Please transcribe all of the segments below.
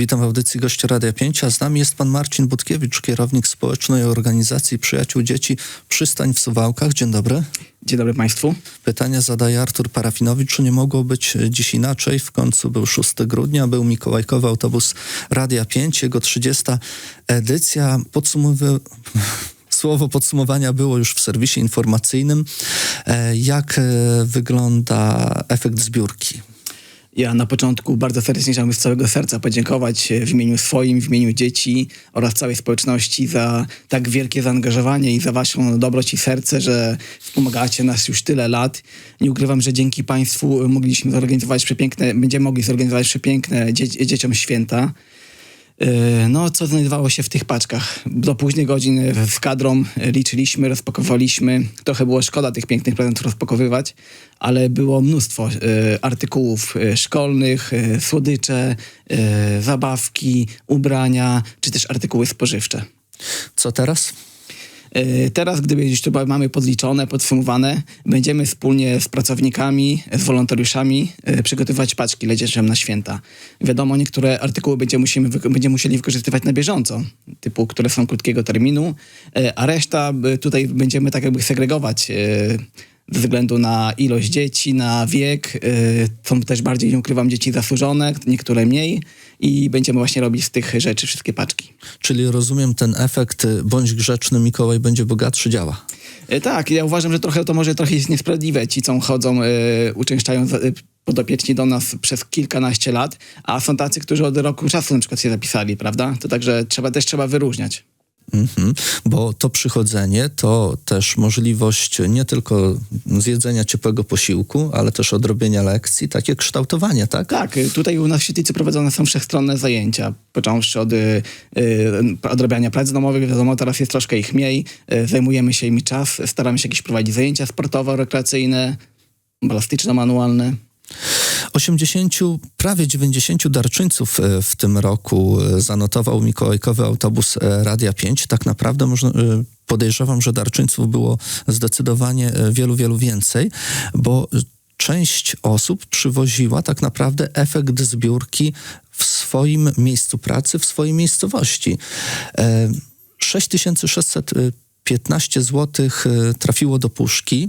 Witam w audycji gościa Radia 5, a z nami jest pan Marcin Budkiewicz, kierownik społecznej organizacji Przyjaciół Dzieci Przystań w Suwałkach. Dzień dobry. Dzień dobry Państwu. Pytania zadaje Artur Parafinowicz. Czy nie mogło być dziś inaczej? W końcu był 6 grudnia, był Mikołajkowy autobus Radia 5, jego 30. edycja. Podsumowy... Słowo podsumowania było już w serwisie informacyjnym. E, Jak e, wygląda efekt zbiórki? Ja na początku bardzo serdecznie chciałbym z całego serca podziękować e, w imieniu swoim, w imieniu dzieci oraz całej społeczności za tak wielkie zaangażowanie i za waszą dobroć i serce, że wspomagacie nas już tyle lat. Nie ukrywam, że dzięki Państwu mogliśmy zorganizować przepiękne, będziemy mogli zorganizować przepiękne dzie dzieciom święta. E, No, co znajdowało się w tych paczkach? Do późnych godzin z kadrą liczyliśmy, rozpakowaliśmy. Trochę było szkoda tych pięknych prezentów rozpakowywać, ale było mnóstwo e, artykułów e, szkolnych, słodycze, zabawki, ubrania, czy też artykuły spożywcze. Co teraz? E, Teraz, gdyby już to mamy podliczone, podsumowane, będziemy wspólnie z pracownikami, z wolontariuszami e, przygotowywać paczki dzieciom na święta. Wiadomo, niektóre artykuły będziemy, będziemy musieli wykorzystywać na bieżąco, typu, które są krótkiego terminu, e, a reszta tutaj będziemy tak jakby segregować ze względu na ilość dzieci, na wiek. e, Są też bardziej, nie ukrywam, dzieci zasłużone, niektóre mniej i będziemy właśnie robić z tych rzeczy wszystkie paczki. Czyli rozumiem ten efekt, y, bądź grzeczny, Mikołaj będzie bogatszy, działa. E, Tak, ja uważam, że trochę to może trochę jest niesprawiedliwe. Ci, co chodzą, uczęszczają za- podopieczni do nas przez kilkanaście lat, a są tacy, którzy od roku czasu na przykład się zapisali, prawda? To także trzeba też trzeba wyróżniać. Mhm. Bo to przychodzenie to też możliwość nie tylko zjedzenia ciepłego posiłku, ale też odrobienia lekcji, takie kształtowanie, tak? Tak, e, tutaj u nas w Świetlicy prowadzone są wszechstronne zajęcia, począwszy od e, e, odrabiania prac domowych, wiadomo, teraz jest troszkę ich mniej, e, zajmujemy się im czas, staramy się jakieś prowadzić zajęcia sportowo-rekreacyjne, balastyczno-manualne. 80, prawie 90 darczyńców e, w tym roku e, zanotował Mikołajkowy autobus e, Radia 5. Tak naprawdę można, podejrzewam, że darczyńców było zdecydowanie wielu, wielu więcej, bo część osób przywoziła tak naprawdę efekt zbiórki w swoim miejscu pracy, w swojej miejscowości. E, 6615 zł trafiło do puszki.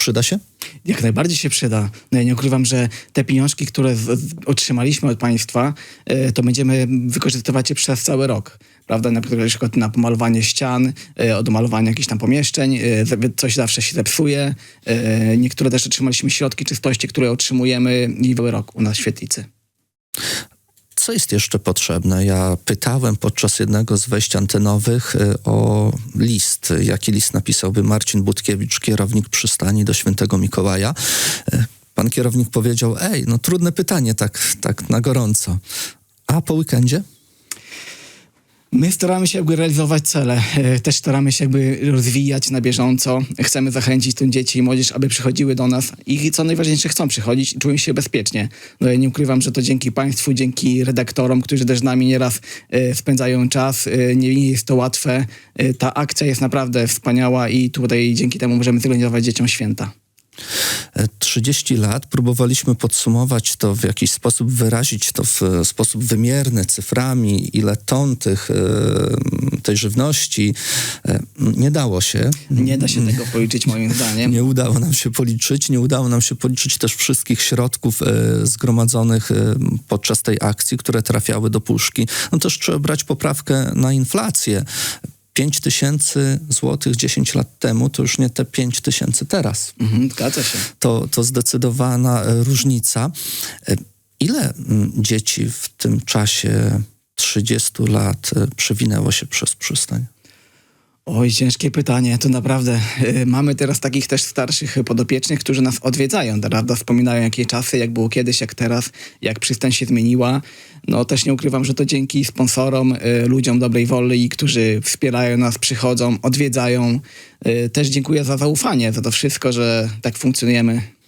Przyda się? Jak najbardziej się przyda. No ja nie ukrywam, że te pieniążki, które otrzymaliśmy od państwa, e, to będziemy wykorzystywać je przez cały rok. Prawda? Na przykład na pomalowanie ścian, e, od malowania jakichś tam pomieszczeń, e, coś zawsze się zepsuje. Niektóre też otrzymaliśmy środki czystości, które otrzymujemy i cały rok u nas w Świetlicy. Co jest jeszcze potrzebne? Ja pytałem podczas jednego z wejść antenowych y, o list. Jaki list napisałby Marcin Budkiewicz, kierownik przystani do Świętego Mikołaja? Y, Pan kierownik powiedział, ej, no trudne pytanie, tak, tak na gorąco. A po weekendzie? My staramy się jakby realizować cele, e, też staramy się jakby rozwijać na bieżąco. Chcemy zachęcić tym dzieci i młodzież, aby przychodziły do nas i co najważniejsze, chcą przychodzić i czują się bezpiecznie. No ja nie ukrywam, że to dzięki Państwu, dzięki redaktorom, którzy też z nami nieraz e, spędzają czas. Nie, nie jest to łatwe. E, ta akcja jest naprawdę wspaniała i tutaj dzięki temu możemy zorganizować dzieciom święta. E, 30 lat próbowaliśmy podsumować to w jakiś sposób, wyrazić to w e, sposób wymierny, cyframi, ile ton tych, e, tej żywności. E, Nie dało się. Nie da się tego policzyć moim zdaniem. Nie udało nam się policzyć, nie udało nam się policzyć też wszystkich środków zgromadzonych podczas tej akcji, które trafiały do puszki. No też trzeba brać poprawkę na inflację. 5 tysięcy złotych 10 lat temu to już nie te 5 tysięcy teraz. Mhm, zgadza się. To, to zdecydowana e, różnica. E, Ile mm, dzieci w tym czasie 30 lat e, przewinęło się przez przystań? Oj, ciężkie pytanie. To naprawdę y, mamy teraz takich też starszych podopiecznych, którzy nas odwiedzają, prawda? Wspominają jakie czasy, jak było kiedyś, jak teraz, jak przystań się zmieniła. No też nie ukrywam, że to dzięki sponsorom, y, ludziom dobrej woli, którzy wspierają nas, przychodzą, odwiedzają. Y, też dziękuję za zaufanie, za to wszystko, że tak funkcjonujemy.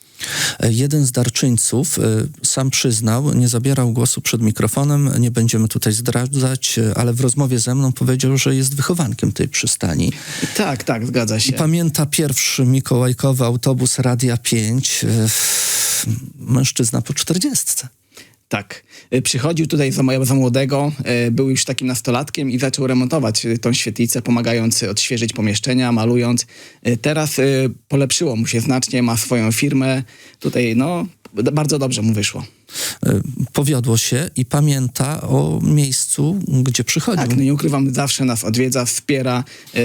Jeden z darczyńców e, sam przyznał, nie zabierał głosu przed mikrofonem, nie będziemy tutaj zdradzać, e, ale w rozmowie ze mną powiedział, że jest wychowankiem tej przystani. Tak, tak, zgadza się. Pamięta pierwszy mikołajkowy autobus Radia 5, e, mężczyzna po czterdziestce. Tak. Y, Przychodził tutaj za, za młodego, y, był już takim nastolatkiem i zaczął remontować y, tą świetlicę, pomagając odświeżyć pomieszczenia, malując. Teraz polepszyło mu się znacznie, ma swoją firmę. Tutaj, no, bardzo dobrze mu wyszło. E, Powiodło się i pamięta o miejscu, gdzie przychodził. Tak, no nie ukrywam, zawsze nas odwiedza, wspiera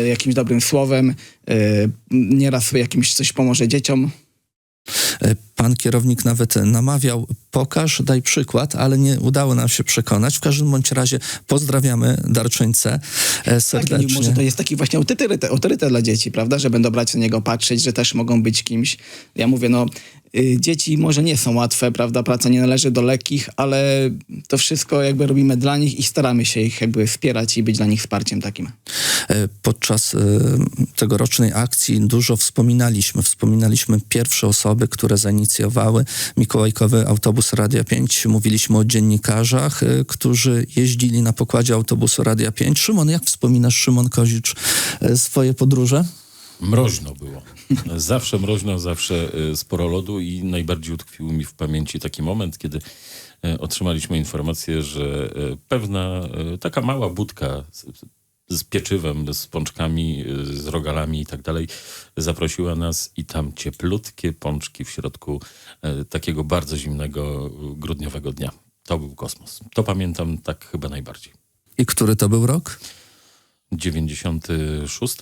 jakimś dobrym słowem, nieraz jakimś coś pomoże dzieciom. E, Pan kierownik nawet namawiał, pokaż, daj przykład, ale nie udało nam się przekonać. W każdym bądź razie pozdrawiamy darczyńcę e, Tak, i serdecznie. może to jest taki właśnie autorytet, autorytet dla dzieci, prawda? Że będą brać na niego patrzeć, że też mogą być kimś. Ja mówię, no, dzieci może nie są łatwe, prawda? Praca nie należy do lekkich, ale to wszystko jakby robimy dla nich i staramy się ich jakby wspierać i być dla nich wsparciem takim. E, Podczas e, tegorocznej akcji dużo wspominaliśmy. Wspominaliśmy pierwsze osoby, które zainicjowały Mikołajkowy autobus Radia 5. Mówiliśmy o dziennikarzach, e, którzy jeździli na pokładzie autobusu Radia 5. Szymon, jak wspominasz, Szymon Kozicz, swoje podróże? Mroźno było. Zawsze mroźno, zawsze e, sporo lodu i najbardziej utkwił mi w pamięci taki moment, kiedy e, otrzymaliśmy informację, że e, pewna taka mała budka z, pieczywem, z pączkami, z rogalami i tak dalej zaprosiła nas i tam cieplutkie pączki w środku takiego bardzo zimnego grudniowego dnia. To był kosmos. To pamiętam tak chyba najbardziej. I który to był rok? 96?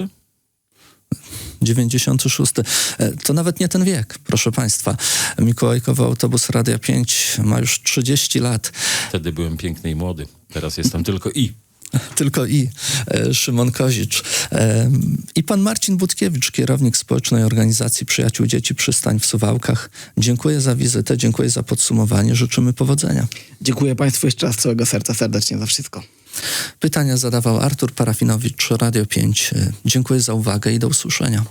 96. E, To nawet nie ten wiek, proszę Państwa. Mikołajkowy autobus Radia 5 ma już 30 lat. Wtedy byłem piękny i młody. Teraz jestem tylko i. Tylko i e, Szymon Kozicz. E, I pan Marcin Budkiewicz, kierownik społecznej organizacji Przyjaciół Dzieci Przystań w Suwałkach. Dziękuję za wizytę, dziękuję za podsumowanie, życzymy powodzenia. Dziękuję Państwu jeszcze raz z całego serca serdecznie za wszystko. Pytania zadawał Artur Parafinowicz, Radio 5. E, Dziękuję za uwagę i do usłyszenia.